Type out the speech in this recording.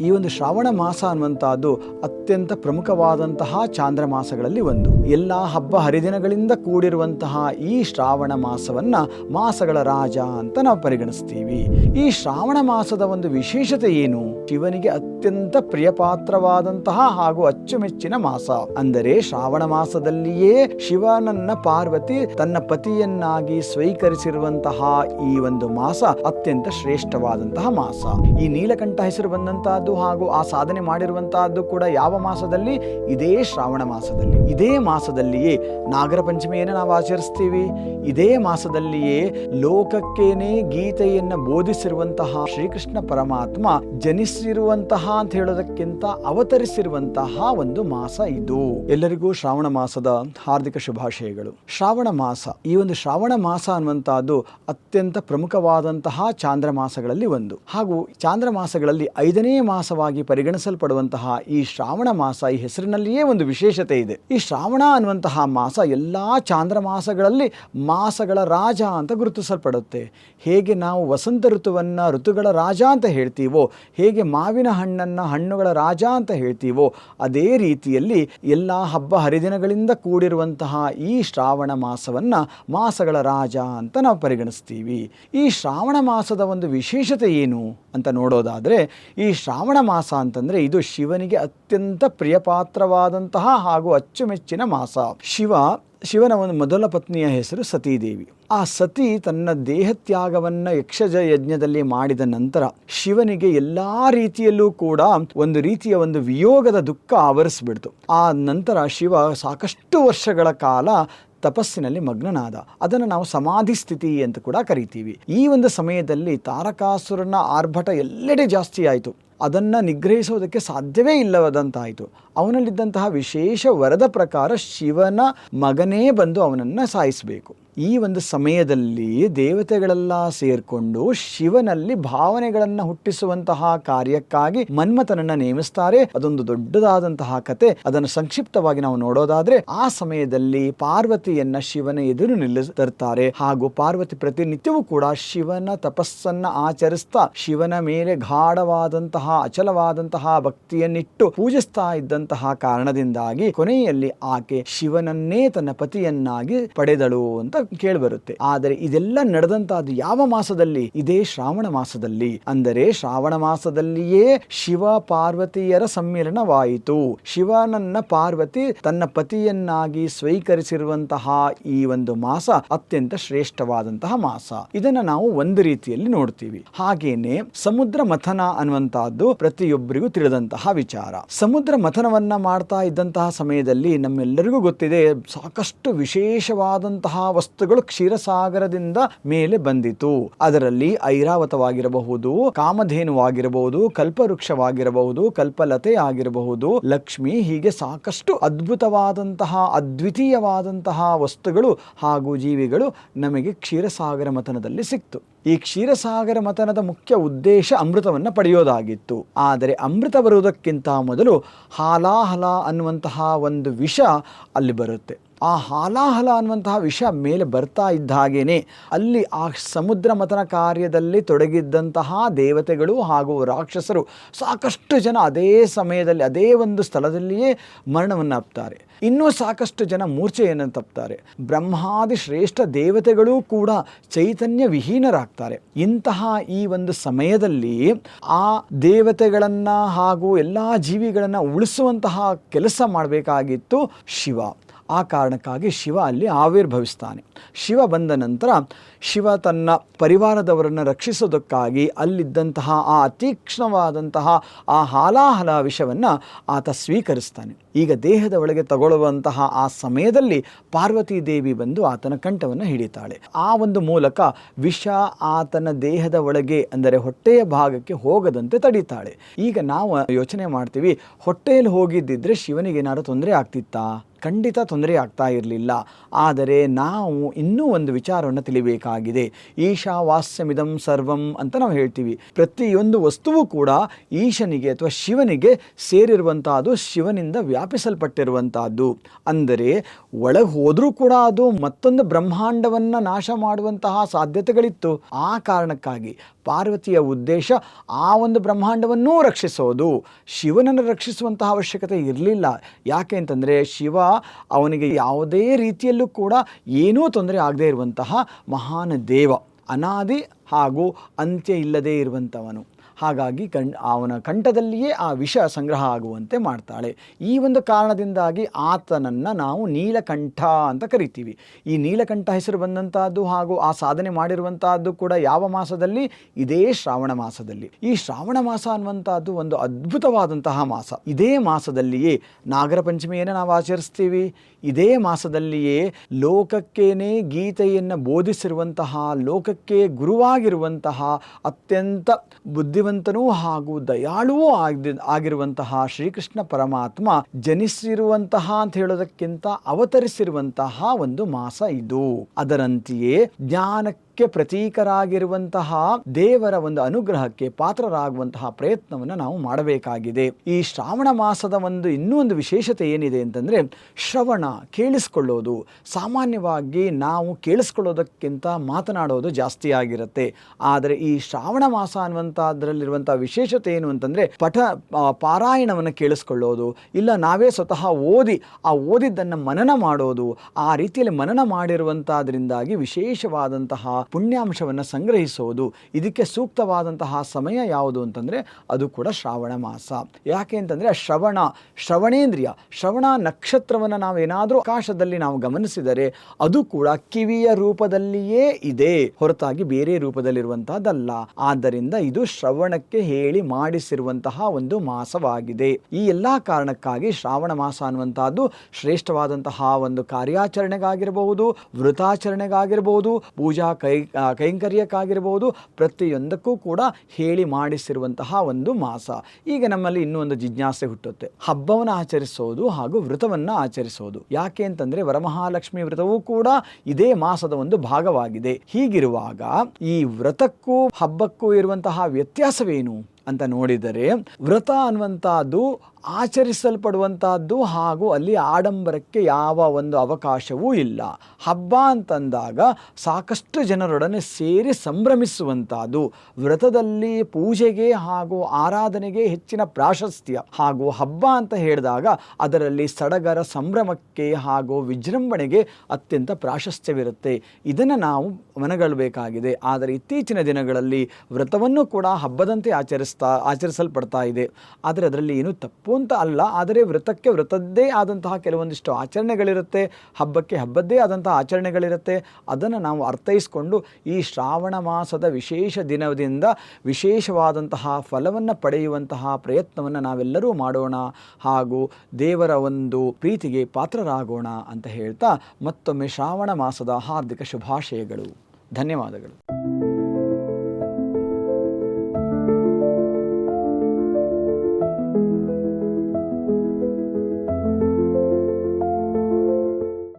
ಈ ಒಂದು ಶ್ರಾವಣ ಮಾಸ ಅನ್ನುವಂಥದ್ದು ಅತ್ಯಂತ ಪ್ರಮುಖವಾದಂತಹ ಚಾಂದ್ರ ಮಾಸಗಳಲ್ಲಿ ಒಂದು. ಎಲ್ಲ ಹಬ್ಬ ಹರಿದಿನಗಳಿಂದ ಕೂಡಿರುವಂತಹ ಈ ಶ್ರಾವಣ ಮಾಸವನ್ನ ಮಾಸಗಳ ರಾಜ ಅಂತ ನಾವು ಪರಿಗಣಿಸ್ತೀವಿ. ಈ ಶ್ರಾವಣ ಮಾಸದ ಒಂದು ವಿಶೇಷತೆ ಏನು? ಶಿವನಿಗೆ ಅತ್ಯಂತ ಪ್ರಿಯಪಾತ್ರವಾದಂತಹ ಹಾಗೂ ಅಚ್ಚುಮೆಚ್ಚಿನ ಮಾಸ. ಅಂದರೆ ಶ್ರಾವಣ ಮಾಸದಲ್ಲಿಯೇ ಶಿವನನ್ನ ಪಾರ್ವತಿ ತನ್ನ ಪತಿಯನ್ನಾಗಿ ಸ್ವೀಕರಿಸಿರುವಂತಹ ಈ ಒಂದು ಮಾಸ ಅತ್ಯಂತ ಶ್ರೇಷ್ಠವಾದಂತಹ ಮಾಸ. ಈ ನೀಲಕಂಠ ಹೆಸರು ಬಂದಂತಹದ್ದು ಹಾಗೂ ಆ ಸಾಧನೆ ಮಾಡಿರುವಂತಹದ್ದು ಕೂಡ ಯಾವ ಮಾಸದಲ್ಲಿ? ಇದೇ ಶ್ರಾವಣ ಮಾಸದಲ್ಲಿ. ಇದೇ ಮಾಸದಲ್ಲಿಯೇ ನಾಗರ ಪಂಚಮಿಯನ್ನು ನಾವು ಆಚರಿಸ್ತೀವಿ. ಇದೇ ಮಾಸದಲ್ಲಿಯೇ ಲೋಕಕ್ಕೇನೆ ಗೀತೆಯನ್ನ ಬೋಧಿಸಿರುವಂತಹ ಶ್ರೀಕೃಷ್ಣ ಪರಮಾತ್ಮ ಜನಿಸಿರುವಂತಹ ಅಂತ ಹೇಳೋದಕ್ಕಿಂತ ಅವತರಿಸಿರುವಂತಹ ಒಂದು ಮಾಸ ಇದು. ಎಲ್ಲರಿಗೂ ಶ್ರಾವಣ ಮಾಸದ ಹಾರ್ದಿಕ ಶುಭಾಶಯಗಳು. ಶ್ರಾವಣ ಮಾಸ, ಈ ಒಂದು ಶ್ರಾವಣ ಮಾಸ ಅನ್ನುವಂತಹದ್ದು ಅತ್ಯಂತ ಪ್ರಮುಖವಾದಂತಹ ಚಾಂದ್ರ ಮಾಸಗಳಲ್ಲಿ ಒಂದು. ಹಾಗೂ ಚಾಂದ್ರ ಮಾಸಗಳಲ್ಲಿ ಐದನೇ ಮಾಸವಾಗಿ ಪರಿಗಣಿಸಲ್ಪಡುವಂತಹ ಈ ಶ್ರಾವಣ ಮಾಸ ಈ ಹೆಸರಿನಲ್ಲಿಯೇ ಒಂದು ವಿಶೇಷತೆ ಇದೆ. ಈ ಶ್ರಾವಣ ಅನ್ನುವಂತಹ ಮಾಸ ಎಲ್ಲಾ ಚಾಂದ್ರ ಮಾಸಗಳಲ್ಲಿ ಮಾಸಗಳ ರಾಜ ಅಂತ ಗುರುತಿಸಲ್ಪಡುತ್ತೆ. ಹೇಗೆ ನಾವು ವಸಂತ ಋತುವನ್ನ ಋತುಗಳ ರಾಜ ಅಂತ ಹೇಳ್ತೀವೋ, ಹೇಗೆ ಮಾವಿನ ಹಣ್ಣನ್ನ ಹಣ್ಣುಗಳ ರಾಜ ಅಂತ ಹೇಳ್ತೀವೋ, ಅದೇ ರೀತಿಯಲ್ಲಿ ಎಲ್ಲ ಹಬ್ಬ ಹರಿದಿನಗಳಿಂದ ಕೂಡಿರುವಂತಹ ಈ ಶ್ರಾವಣ ಮಾಸವನ್ನ ಮಾಸಗಳ ರಾಜ ಅಂತ ನಾವು ಪರಿಗಣಿಸ್ತೀವಿ. ಈ ಶ್ರಾವಣ ಮಾಸದ ಒಂದು ವಿಶೇಷತೆ ಏನು ಅಂತ ನೋಡೋದಾದ್ರೆ, ಈ ಶ್ರಾವಣ ಮಾಸ ಅಂತಂದ್ರೆ ಇದು ಶಿವನಿಗೆ ಅತ್ಯಂತ ಪ್ರಿಯಪಾತ್ರವಾದಂತಹ ಹಾಗೂ ಅಚ್ಚುಮೆಚ್ಚಿನ ಮಾಸ. ಶಿವ ಶಿವನ ಒಂದು ಮೊದಲ ಪತ್ನಿಯ ಹೆಸರು ಸತೀದೇವಿ. ಆ ಸತಿ ತನ್ನ ದೇಹತ್ಯಾಗವನ್ನ ಯಕ್ಷಜ ಯಜ್ಞದಲ್ಲಿ ಮಾಡಿದ ನಂತರ ಶಿವನಿಗೆ ಎಲ್ಲಾ ರೀತಿಯಲ್ಲೂ ಕೂಡ ಒಂದು ರೀತಿಯ ಒಂದು ವಿಯೋಗದ ದುಃಖ ಆವರಿಸ್ಬಿಡ್ತು. ಆ ನಂತರ ಶಿವ ಸಾಕಷ್ಟು ವರ್ಷಗಳ ಕಾಲ ತಪಸ್ಸಿನಲ್ಲಿ ಮಗ್ನನಾದ. ಅದನ್ನು ನಾವು ಸಮಾಧಿ ಸ್ಥಿತಿ ಅಂತ ಕೂಡ ಕರಿತೀವಿ. ಈ ಒಂದು ಸಮಯದಲ್ಲಿ ತಾರಕಾಸುರನ ಆರ್ಭಟ ಎಲ್ಲೆಡೆ ಜಾಸ್ತಿ ಆಯಿತು. ಅದನ್ನು ನಿಗ್ರಹಿಸೋದಕ್ಕೆ ಸಾಧ್ಯವೇ ಇಲ್ಲವಾದಂತಾಯಿತು ಅವನಲ್ಲಿದ್ದಂತಹ ವಿಶೇಷ ವರದ ಪ್ರಕಾರ ಶಿವನ ಮಗನೇ ಬಂದು ಅವನನ್ನು ಸಾಯಿಸಬೇಕು. ಈ ಒಂದು ಸಮಯದಲ್ಲಿ ದೇವತೆಗಳೆಲ್ಲ ಸೇರ್ಕೊಂಡು ಶಿವನಲ್ಲಿ ಭಾವನೆಗಳನ್ನು ಹುಟ್ಟಿಸುವಂತಹ ಕಾರ್ಯಕ್ಕಾಗಿ ಮನ್ಮಥನನ್ನ ನೇಮಿಸ್ತಾರೆ. ಅದೊಂದು ದೊಡ್ಡದಾದಂತಹ ಕತೆ. ಅದನ್ನು ಸಂಕ್ಷಿಪ್ತವಾಗಿ ನಾವು ನೋಡೋದಾದ್ರೆ ಆ ಸಮಯದಲ್ಲಿ ಪಾರ್ವತಿಯನ್ನ ಶಿವನ ಎದುರು ನಿಲ್ಲಿಸ್ ತರ್ತಾರೆ ಹಾಗೂ ಪಾರ್ವತಿ ಪ್ರತಿನಿತ್ಯವೂ ಕೂಡ ಶಿವನ ತಪಸ್ಸನ್ನ ಆಚರಿಸ್ತಾ ಶಿವನ ಮೇಲೆ ಗಾಢವಾದಂತಹ, ಅಚಲವಾದಂತಹ ಭಕ್ತಿಯನ್ನಿಟ್ಟು ಪೂಜಿಸ್ತಾ ಇದ್ದಂತಹ ಕಾರಣದಿಂದಾಗಿ ಕೊನೆಯಲ್ಲಿ ಆಕೆ ಶಿವನನ್ನೇ ತನ್ನ ಪತಿಯನ್ನಾಗಿ ಪಡೆದಳು ಅಂತ ಕೇಳಿಬರುತ್ತೆ ಆದರೆ ಇದೆಲ್ಲ ನಡೆದಂತಹದ್ದು ಯಾವ ಮಾಸದಲ್ಲಿ? ಇದೇ ಶ್ರಾವಣ ಮಾಸದಲ್ಲಿ. ಅಂದರೆ ಶ್ರಾವಣ ಮಾಸದಲ್ಲಿಯೇ ಶಿವ ಪಾರ್ವತಿಯರ ಸಮ್ಮಿಲನವಾಯಿತು. ಶಿವನನ್ನ ಪಾರ್ವತಿ ತನ್ನ ಪತಿಯನ್ನಾಗಿ ಸ್ವೀಕರಿಸಿರುವಂತಹ ಈ ಒಂದು ಮಾಸ ಅತ್ಯಂತ ಶ್ರೇಷ್ಠವಾದಂತಹ ಮಾಸ. ಇದನ್ನ ನಾವು ಒಂದು ರೀತಿಯಲ್ಲಿ ನೋಡ್ತೀವಿ. ಹಾಗೇನೆ ಸಮುದ್ರ ಮಥನ ಅನ್ನುವಂತಹದ್ದು ಪ್ರತಿಯೊಬ್ಬರಿಗೂ ತಿಳಿದಂತಹ ವಿಚಾರ. ಸಮುದ್ರ ಮಥನವನ್ನ ಮಾಡ್ತಾ ಇದ್ದಂತಹ ಸಮಯದಲ್ಲಿ ನಮ್ಮೆಲ್ಲರಿಗೂ ಗೊತ್ತಿದೆ ಸಾಕಷ್ಟು ವಿಶೇಷವಾದಂತಹ ವಸ್ತುಗಳು ಕ್ಷೀರಸಾಗರದಿಂದ ಮೇಲೆ ಬಂದಿತು. ಅದರಲ್ಲಿ ಐರಾವತವಾಗಿರಬಹುದು, ಕಾಮಧೇನುವಾಗಿರಬಹುದು, ಕಲ್ಪವೃಕ್ಷವಾಗಿರಬಹುದು, ಕಲ್ಪಲತೆ ಆಗಿರಬಹುದು. ಲಕ್ಷ್ಮಿ ಹೀಗೆ ಸಾಕಷ್ಟು ಅದ್ಭುತವಾದಂತಹ, ಅದ್ವಿತೀಯವಾದಂತಹ ವಸ್ತುಗಳು ಹಾಗೂ ಜೀವಿಗಳು ನಮಗೆ ಕ್ಷೀರಸಾಗರ ಮತನದಲ್ಲಿ ಸಿಕ್ತು. ಈ ಕ್ಷೀರಸಾಗರ ಮತನದ ಮುಖ್ಯ ಉದ್ದೇಶ ಅಮೃತವನ್ನು ಪಡೆಯೋದಾಗಿತ್ತು. ಆದರೆ ಅಮೃತ ಬರುವುದಕ್ಕಿಂತ ಮೊದಲು ಹಾಲಾಹಲ ಅನ್ನುವಂತಹ ಒಂದು ವಿಷ ಅಲ್ಲಿ ಬರುತ್ತೆ. ಆ ಹಾಲಾಹಲ ಅನ್ನುವಂತಹ ವಿಷಯ ಮೇಲೆ ಬರ್ತಾ ಇದ್ದ ಹಾಗೇನೆ, ಅಲ್ಲಿ ಆ ಸಮುದ್ರ ಮತನ ಕಾರ್ಯದಲ್ಲಿ ತೊಡಗಿದ್ದಂತಹ ದೇವತೆಗಳು ಹಾಗೂ ರಾಕ್ಷಸರು ಸಾಕಷ್ಟು ಜನ ಅದೇ ಸಮಯದಲ್ಲಿ, ಅದೇ ಒಂದು ಸ್ಥಳದಲ್ಲಿಯೇ ಮರಣವನ್ನು ಅಪ್ತಾರೆ ಇನ್ನೂ ಸಾಕಷ್ಟು ಜನ ಮೂರ್ಛೆಯನ್ನು ತಪ್ತಾರೆ. ಬ್ರಹ್ಮಾದಿ ಶ್ರೇಷ್ಠ ದೇವತೆಗಳೂ ಕೂಡ ಚೈತನ್ಯ ವಿಹೀನರಾಗ್ತಾರೆ. ಇಂತಹ ಈ ಒಂದು ಸಮಯದಲ್ಲಿ ಆ ದೇವತೆಗಳನ್ನು ಹಾಗೂ ಎಲ್ಲ ಜೀವಿಗಳನ್ನು ಉಳಿಸುವಂತಹ ಕೆಲಸ ಮಾಡಬೇಕಾಗಿತ್ತು ಶಿವ. ಆ ಕಾರಣಕ್ಕಾಗಿ ಶಿವ ಅಲ್ಲಿ ಆವಿರ್ಭವಿಸ್ತಾನೆ. ಶಿವ ಬಂದ ನಂತರ ಶಿವ ತನ್ನ ಪರಿವಾರದವರನ್ನು ರಕ್ಷಿಸೋದಕ್ಕಾಗಿ ಅಲ್ಲಿದ್ದಂತಹ ಆ ಅತೀಕ್ಷ್ಣವಾದಂತಹ ಆ ಹಾಲಾಹಲ ವಿಷವನ್ನು ಆತ ಸ್ವೀಕರಿಸ್ತಾನೆ. ಈಗ ದೇಹದ ಒಳಗೆ ತಗೊಳ್ಳುವಂತಹ ಆ ಸಮಯದಲ್ಲಿ ಪಾರ್ವತಿ ದೇವಿ ಬಂದು ಆತನ ಕಂಠವನ್ನು ಹಿಡಿತಾಳೆ. ಆ ಒಂದು ಮೂಲಕ ವಿಷ ಆತನ ದೇಹದ ಒಳಗೆ ಅಂದರೆ ಹೊಟ್ಟೆಯ ಭಾಗಕ್ಕೆ ಹೋಗದಂತೆ ತಡೀತಾಳೆ. ಈಗ ನಾವು ಯೋಚನೆ ಮಾಡ್ತೀವಿ, ಹೊಟ್ಟೆಯಲ್ಲಿ ಹೋಗಿದ್ದಿದ್ರೆ ಶಿವನಿಗೆ ಏನಾದ್ರು ತೊಂದರೆ ಆಗ್ತಿತ್ತಾ? ಖಂಡಿತ ತೊಂದರೆ ಆಗ್ತಾ ಇರಲಿಲ್ಲ. ಆದರೆ ನಾವು ಇನ್ನೂ ಒಂದು ವಿಚಾರವನ್ನು ತಿಳಿಬೇಕಾಗಿದೆ. ಈಶಾವಾಸ್ಯಮಿದಂ ಸರ್ವಂ ಅಂತ ನಾವು ಹೇಳ್ತೀವಿ. ಪ್ರತಿಯೊಂದು ವಸ್ತುವು ಕೂಡ ಈಶನಿಗೆ ಅಥವಾ ಶಿವನಿಗೆ ಸೇರಿರುವಂತಹದ್ದು ಶಿವನಿಂದ ವ್ಯಾಪ್ತಿ ವ್ಯಾಪಿಸಲ್ಪಟ್ಟಿರುವಂತಹದ್ದು ಅಂದರೆ ಒಳಗೆ ಹೋದರೂ ಕೂಡ ಅದು ಮತ್ತೊಂದು ಬ್ರಹ್ಮಾಂಡವನ್ನು ನಾಶ ಮಾಡುವಂತಹ ಸಾಧ್ಯತೆಗಳಿತ್ತು. ಆ ಕಾರಣಕ್ಕಾಗಿ ಪಾರ್ವತಿಯ ಉದ್ದೇಶ ಆ ಒಂದು ಬ್ರಹ್ಮಾಂಡವನ್ನೂ ರಕ್ಷಿಸೋದು. ಶಿವನನ್ನು ರಕ್ಷಿಸುವಂತಹ ಅವಶ್ಯಕತೆ ಇರಲಿಲ್ಲ. ಯಾಕೆ ಅಂತಂದರೆ ಶಿವ ಅವನಿಗೆ ಯಾವುದೇ ರೀತಿಯಲ್ಲೂ ಕೂಡ ಏನೂ ತೊಂದರೆ ಆಗದೇ ಇರುವಂತಹ ಮಹಾನ್ ದೇವ. ಅನಾದಿ ಹಾಗೂ ಅಂತ್ಯ ಇಲ್ಲದೇ ಇರುವಂಥವನು ಹಾಗಾಗಿ ಕಣ್, ಅವನ ಕಂಠದಲ್ಲಿಯೇ ಆ ವಿಷ ಸಂಗ್ರಹ ಆಗುವಂತೆ ಮಾಡ್ತಾಳೆ. ಈ ಒಂದು ಕಾರಣದಿಂದಾಗಿ ಆತನನ್ನು ನಾವು ನೀಲಕಂಠ ಅಂತ ಕರಿತೀವಿ. ಈ ನೀಲಕಂಠ ಹೆಸರು ಬಂದಂತಹದ್ದು ಹಾಗೂ ಆ ಸಾಧನೆ ಮಾಡಿರುವಂತಹದ್ದು ಕೂಡ ಯಾವ ಮಾಸದಲ್ಲಿ? ಇದೇ ಶ್ರಾವಣ ಮಾಸದಲ್ಲಿ. ಈ ಶ್ರಾವಣ ಮಾಸ ಅನ್ನುವಂಥದ್ದು ಒಂದು ಅದ್ಭುತವಾದಂತಹ ಮಾಸ. ಇದೇ ಮಾಸದಲ್ಲಿಯೇ ನಾಗರ ಪಂಚಮಿಯನ್ನು ನಾವು ಆಚರಿಸ್ತೀವಿ. ಇದೇ ಮಾಸದಲ್ಲಿಯೇ ಲೋಕಕ್ಕೇನೆ ಗೀತೆಯನ್ನು ಬೋಧಿಸಿರುವಂತಹ, ಲೋಕಕ್ಕೆ ಗುರುವಾಗಿರುವಂತಹ ಅತ್ಯಂತ ಬುದ್ಧಿವಂತನೂ ಹಾಗೂ ದಯಾಳುವೂ ಆಗಿ ಆಗಿರುವಂತಹ ಶ್ರೀಕೃಷ್ಣ ಪರಮಾತ್ಮ ಜನಿಸಿರುವಂತಹ ಅಂತ ಹೇಳೋದಕ್ಕಿಂತ ಅವತರಿಸಿರುವಂತಹ ಒಂದು ಮಾಸ ಇದು. ಅದರಂತೆಯೇ ಜ್ಞಾನಕ್ಕೆ ಪ್ರತೀಕರಾಗಿರುವಂತಹ ದೇವರ ಒಂದು ಅನುಗ್ರಹಕ್ಕೆ ಪಾತ್ರರಾಗುವಂತಹ ಪ್ರಯತ್ನವನ್ನು ನಾವು ಮಾಡಬೇಕಾಗಿದೆ. ಈ ಶ್ರಾವಣ ಮಾಸದ ಒಂದು ಇನ್ನೂ ಒಂದು ವಿಶೇಷತೆ ಏನಿದೆ ಅಂತಂದರೆ ಶ್ರವಣ ಕೇಳಿಸ್ಕೊಳ್ಳೋದು. ಸಾಮಾನ್ಯವಾಗಿ ನಾವು ಕೇಳಿಸ್ಕೊಳ್ಳೋದಕ್ಕಿಂತ ಮಾತನಾಡೋದು ಜಾಸ್ತಿ ಆಗಿರುತ್ತೆ. ಆದರೆ ಈ ಶ್ರಾವಣ ಮಾಸ ಅನ್ನುವಂಥದ್ರಲ್ಲಿರುವಂಥ ವಿಶೇಷತೆ ಏನು ಅಂತಂದರೆ ಪಠ ಪಾರಾಯಣವನ್ನು ಕೇಳಿಸ್ಕೊಳ್ಳೋದು. ಇಲ್ಲ ನಾವೇ ಸ್ವತಃ ಓದಿ, ಆ ಓದಿದ್ದನ್ನು ಮನನ ಮಾಡೋದು. ಆ ರೀತಿಯಲ್ಲಿ ಮನನ ಮಾಡಿರುವಂಥದ್ರಿಂದಾಗಿ ವಿಶೇಷವಾದಂತಹ ಪುಣ್ಯಾಂಶವನ್ನು ಸಂಗ್ರಹಿಸೋದು. ಇದಕ್ಕೆ ಸೂಕ್ತವಾದಂತಹ ಸಮಯ ಯಾವುದು ಅಂತಂದರೆ ಅದು ಕೂಡ ಶ್ರಾವಣ ಮಾಸ. ಯಾಕೆ ಅಂತಂದರೆ ಶ್ರವಣ, ಶ್ರವಣೇಂದ್ರಿಯ, ಶ್ರವಣ ನಕ್ಷತ್ರವನ್ನು ನಾವು ಏನಾದರೂ ಆಕಾಶದಲ್ಲಿ ನಾವು ಗಮನಿಸಿದರೆ ಅದು ಕೂಡ ಕಿವಿಯ ರೂಪದಲ್ಲಿಯೇ ಇದೆ. ಹೊರತಾಗಿ ಬೇರೆ ರೂಪದಲ್ಲಿರುವಂತಹದ್ದಲ್ಲ. ಆದ್ದರಿಂದ ಇದು ಶ್ರವಣಕ್ಕೆ ಹೇಳಿ ಮಾಡಿಸಿರುವಂತಹ ಒಂದು ಮಾಸವಾಗಿದೆ. ಈ ಎಲ್ಲ ಕಾರಣಕ್ಕಾಗಿ ಶ್ರಾವಣ ಮಾಸ ಅನ್ನುವಂತಹದ್ದು ಶ್ರೇಷ್ಠವಾದಂತಹ ಒಂದು ಕಾರ್ಯಾಚರಣೆಗಾಗಿರಬಹುದು ವೃತಾಚರಣೆಗಾಗಿರಬಹುದು ಪೂಜಾ ಆ, ಕೈಂಕರ್ಯಕ್ಕಾಗಿರ್ಬೋದು ಪ್ರತಿಯೊಂದಕ್ಕೂ ಕೂಡ ಹೇಳಿ ಮಾಡಿಸಿರುವಂತಹ ಒಂದು ಮಾಸ. ಈಗ ನಮ್ಮಲ್ಲಿ ಇನ್ನೂ ಒಂದು ಜಿಜ್ಞಾಸೆ ಹುಟ್ಟುತ್ತೆ. ಹಬ್ಬವನ್ನು ಆಚರಿಸೋದು ಹಾಗೂ ವ್ರತವನ್ನು ಆಚರಿಸೋದು. ಯಾಕೆ ಅಂತಂದ್ರೆ ವರಮಹಾಲಕ್ಷ್ಮಿ ವ್ರತವೂ ಕೂಡ ಇದೇ ಮಾಸದ ಒಂದು ಭಾಗವಾಗಿದೆ. ಹೀಗಿರುವಾಗ ಈ ವ್ರತಕ್ಕೂ ಹಬ್ಬಕ್ಕೂ ಇರುವಂತಹ ವ್ಯತ್ಯಾಸವೇನು ಅಂತ ನೋಡಿದರೆ ವ್ರತ ಅನ್ನುವಂಥದ್ದು ಆಚರಿಸಲ್ಪಡುವಂತಹದ್ದು ಹಾಗೂ ಅಲ್ಲಿ ಆಡಂಬರಕ್ಕೆ ಯಾವ ಒಂದು ಅವಕಾಶವೂ ಇಲ್ಲ. ಹಬ್ಬ ಅಂತಂದಾಗ ಸಾಕಷ್ಟು ಜನರೊಡನೆ ಸೇರಿ ಸಂಭ್ರಮಿಸುವಂತಹದ್ದು, ವ್ರತದಲ್ಲಿ ಪೂಜೆಗೆ ಹಾಗೂ ಆರಾಧನೆಗೆ ಹೆಚ್ಚಿನ ಪ್ರಾಶಸ್ತ್ಯ ಹಾಗೂ ಹಬ್ಬ ಅಂತ ಹೇಳಿದಾಗ ಅದರಲ್ಲಿ ಸಡಗರ, ಸಂಭ್ರಮಕ್ಕೆ ಹಾಗೂ ವಿಜೃಂಭಣೆಗೆ ಅತ್ಯಂತ ಪ್ರಾಶಸ್ತ್ಯವಿರುತ್ತೆ. ಇದನ್ನು ನಾವು ಮನಗೊಳ್ಳಬೇಕಾಗಿದೆ ಆದರೆ ಇತ್ತೀಚಿನ ದಿನಗಳಲ್ಲಿ ವ್ರತವನ್ನು ಕೂಡ ಹಬ್ಬದಂತೆ ಆಚರಿಸ್ತಾ, ಆಚರಿಸಲ್ಪಡ್ತಾ ಇದೆ. ಆದರೆ ಅದರಲ್ಲಿ ಏನು ತಪ್ಪು ಅಂತ ಅಲ್ಲ, ಆದರೆ ವ್ರತಕ್ಕೆ ವ್ರತದ್ದೇ ಆದಂತಹ ಕೆಲವೊಂದಿಷ್ಟು ಆಚರಣೆಗಳಿರುತ್ತೆ, ಹಬ್ಬಕ್ಕೆ ಹಬ್ಬದ್ದೇ ಆದಂತಹ ಆಚರಣೆಗಳಿರುತ್ತೆ. ಅದನ್ನು ನಾವು ಅರ್ಥೈಸ್ಕೊಂಡು ಈ ಶ್ರಾವಣ ಮಾಸದ ವಿಶೇಷ ದಿನದಿಂದ ವಿಶೇಷವಾದಂತಹ ಫಲವನ್ನು ಪಡೆಯುವಂತಹ ಪ್ರಯತ್ನವನ್ನು ನಾವೆಲ್ಲರೂ ಮಾಡೋಣ. ಹಾಗೂ ದೇವರ ಒಂದು ಪ್ರೀತಿಗೆ ಪಾತ್ರರಾಗೋಣ ಅಂತ ಹೇಳ್ತಾ ಮತ್ತೊಮ್ಮೆ ಶ್ರಾವಣ ಮಾಸದ ಹಾರ್ದಿಕ ಶುಭಾಶಯಗಳು. ಧನ್ಯವಾದಗಳು.